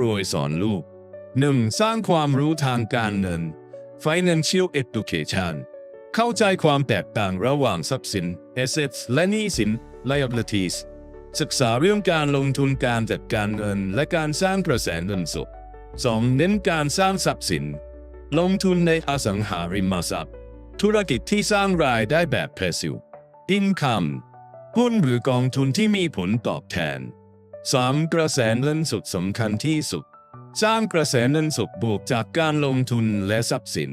รวยสอนลูก 1. สร้างความรู้ทางการเงิน financial education เข้าใจความแตกต่างระหว่างทรัพย์สิน assets และหนี้สิน liabilities ศึกษาเรื่องการลงทุนการจัดการเงิน และการสร้างกระแสเงินสด 2. เน้นการสร้างทรัพย์สิน ลงทุนในอสังหาริมทรัพย์ ธุรกิจที่สร้างรายได้แบบ passive income หุ้นหรือกองทุนที่มีผลตอบแทน 3. กระแสเงินสดสำคัญที่สุด สร้างกระแสเงินสดบวกจากการลงทุนและทรัพย์สิน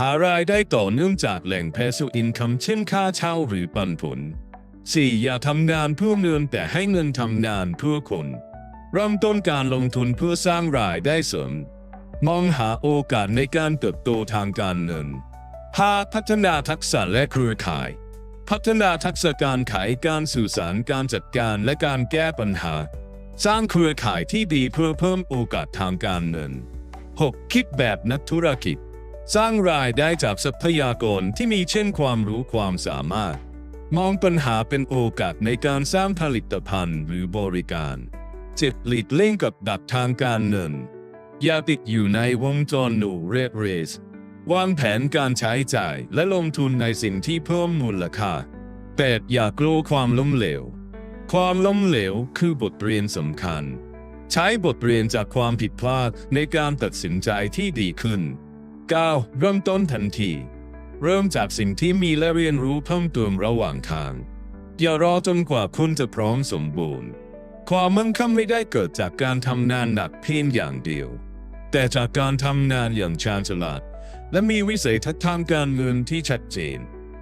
หารายได้ต่อเนื่องจากแหล่ง passive income เช่นค่าเช่าหรือปันผล 4. อย่าทำงานเพื่อเงินแต่ให้เงินทำงานเพื่อคนเริ่มต้นการลงทุนเพื่อสร้างรายได้เสริม มองหาโอกาสในการเติบโตทางการเงิน 5. พัฒนาทักษะและเครือข่าย พัฒนาทักษะการขายการสื่อสารการจัดการและการแก้ปัญหา สร้างเครือข่ายที่ดีเพื่อเพิ่มโอกาสทางการเงิน 6. คิดแบบนักธุรกิจ สร้างรายได้จากทรัพยากรที่มีเช่นความรู้ความสามารถ มองปัญหาเป็นโอกาสในการสร้างผลิตภัณฑ์หรือบริการเจ็ดหลีกเล่งกับดักทางการเงิน อย่าติดอยู่ในวงจรหนูเรดเรส วางแผนการใช้จ่ายและลงทุนในสิ่งที่เพิ่มมูลค่าแต่อย่ากลัวความล้มเหลว ความล้มเหลวคือบทเรียนสำคัญ ใช้บทเรียนจากความผิดพลาดในการตัดสินใจที่ดีขึ้น 9. เริ่มต้นทันที เริ่มจากสิ่งที่มีและเรียนรู้เพิ่มเติมระหว่างทาง อย่ารอจนกว่าคุณจะพร้อมสมบูรณ์ ความมั่งคั่งไม่ได้เกิดจากการทำงานหนักเพียงอย่างเดียว แต่จากการทำงานอย่างชาญฉลาด และมีวิสัยทัศน์ทางการเงินที่ชัดเจน